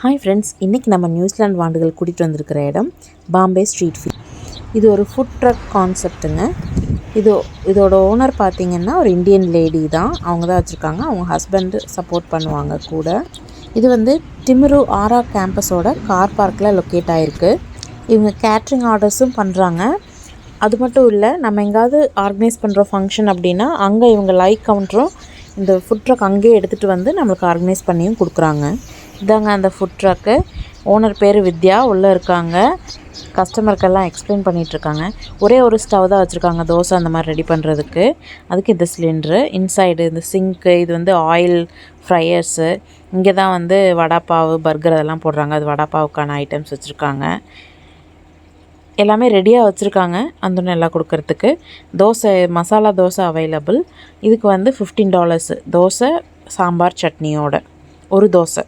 Hi friends இன்றைக்கி நம்ம New Zealand வாண்டுகள் கூட்டிகிட்டு வந்திருக்கிற இடம் பாம்பே ஸ்ட்ரீட் ஃபுட் இது ஒரு ஃபுட் ட்ரக் கான்செப்ட்டுங்க இது இதோட ஓனர் பார்த்திங்கன்னா ஒரு இந்தியன் லேடி தான். அவங்க தான் வச்சுருக்காங்க. அவங்க ஹஸ்பண்டு சப்போர்ட் பண்ணுவாங்க கூட. இது வந்து டிமிரு ஆரா கேம்பஸோட கார் பார்க்கில் லொக்கேட் ஆகிருக்கு இவங்க கேட்ரிங் ஆர்டர்ஸும் பண்ணுறாங்க அது மட்டும் இல்லை நம்ம எங்காவது ஆர்கனைஸ் பண்ணுற ஃபங்க்ஷன் அப்படின்னா அங்கே இவங்க லைக் கவுண்டரும் இந்த ஃபுட் ட்ரக் அங்கேயே எடுத்துகிட்டு வந்து நம்மளுக்கு ஆர்கனைஸ் பண்ணியும் கொடுக்குறாங்க. இதாங்க அந்த ஃபுட் ட்ரக்கு ஓனர் பேர் வித்யா உள்ளே இருக்காங்க. கஸ்டமருக்கெல்லாம் எக்ஸ்பிளைன் பண்ணிகிட்ருக்காங்க ஒரே ஒரு ஸ்டவ் தான் வச்சுருக்காங்க தோசை அந்த மாதிரி ரெடி பண்ணுறதுக்கு அதுக்கு இந்த சிலிண்ட்ரு இன்சைடு இந்த சிங்க்கு இது வந்து ஆயில் ஃப்ரையர்ஸு இங்கே தான் வந்து வடாப்பாவு பர்கர் அதெல்லாம் போடுறாங்க. அது வடாப்பாவுக்கான ஐட்டம்ஸ் வச்சுருக்காங்க. எல்லாமே ரெடியாக வச்சுருக்காங்க. அந்த எல்லாம் கொடுக்கறதுக்கு. தோசை மசாலா தோசை அவைலபிள் இதுக்கு வந்து ஃபிஃப்டீன் டாலர்ஸு தோசை சாம்பார் சட்னியோட. ஒரு தோசை.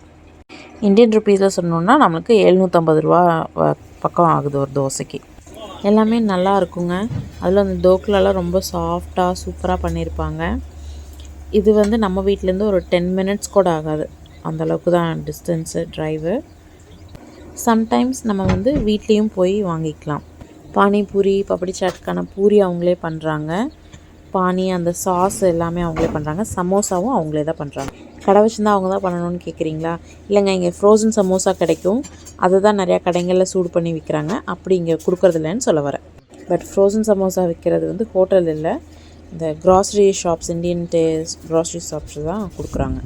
இந்தியன் ருப்பீஸில் சொன்னோன்னா நம்மளுக்கு எழுநூற்றம்பது ரூபா வ- பக்கம் ஆகுது ஒரு தோசைக்கு. எல்லாமே நல்லா இருக்குங்க. அதில் அந்த தோக்கிலலாம் ரொம்ப சாஃப்டாக சூப்பராக பண்ணியிருப்பாங்க இது வந்து நம்ம வீட்டிலேருந்து ஒரு டென் மினிட்ஸ் கூட ஆகாது. அந்தளவுக்கு தான் டிஸ்டன்ஸு ட்ரைவு சம்டைம்ஸ் நம்ம வந்து வீட்லேயும் போய் வாங்கிக்கலாம். பானிபூரி பப்படி சாட்டுக்கான பூரி அவங்களே பண்ணுறாங்க பானி அந்த சாஸ் எல்லாமே அவங்களே பண்ணுறாங்க சமோசாவும் அவங்களே தான் பண்ணுறாங்க கடை வச்சுருந்தா அவங்க தான் பண்ணணும்னு கேட்குறீங்களா இல்லைங்க இங்கே ஃப்ரோசன் சமோசா கிடைக்கும். அதை தான் நிறையா கடைகளில் சூடு பண்ணி விற்கிறாங்க அப்படி இங்கே கொடுக்கறது இல்லைன்னு சொல்ல வரேன். பட் ஃப்ரோசன் சமோசா விற்கிறது வந்து ஹோட்டல் இல்லை. இந்த grocery shops Indian taste grocery shops தான் கொடுக்குறாங்க.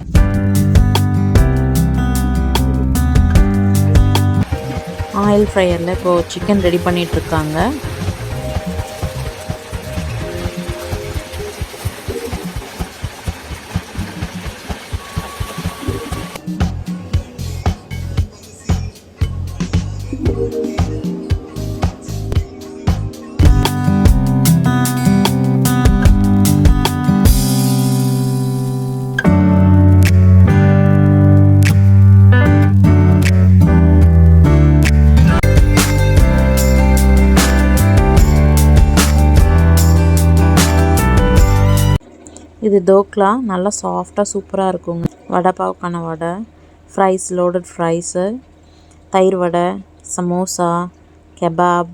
ஆயில் ஃப்ரையரில் இப்போது சிக்கன் ரெடி பண்ணிட்டு இருக்காங்க இது தோக்லா. நல்லா சாஃப்டாக சூப்பராக இருக்குங்க. வடை பாவுக்கான வடை ஃப்ரைஸ் லோடட் ஃப்ரைஸு தயிர் வடை சமோசா கெபாப்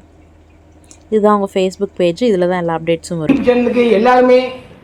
இதுதான் உங்கள் ஃபேஸ்புக் பேஜ் இதில் தான் எல்லா அப்டேட்ஸும் வரும். எல்லாருமே